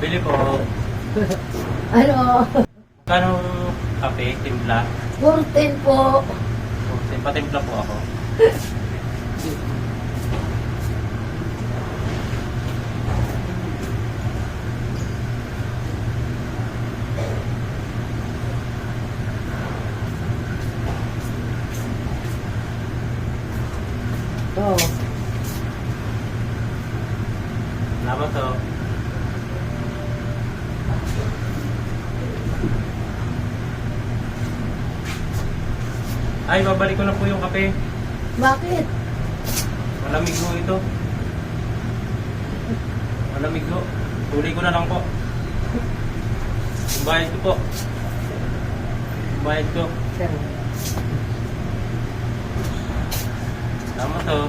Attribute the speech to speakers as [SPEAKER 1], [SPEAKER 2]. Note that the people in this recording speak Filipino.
[SPEAKER 1] Bili po.
[SPEAKER 2] Ano?
[SPEAKER 1] Kano kape, timpla?
[SPEAKER 2] 14 po.
[SPEAKER 1] Patimpla po ako.
[SPEAKER 2] Oh.
[SPEAKER 1] Salamat to. Ay, babalik ko na po yung kape.
[SPEAKER 2] Bakit?
[SPEAKER 1] Malamig ho ito. Malamig ho. Tuli ko na lang po. Yung bayad ko po. Yung bayad ko. Salamat to.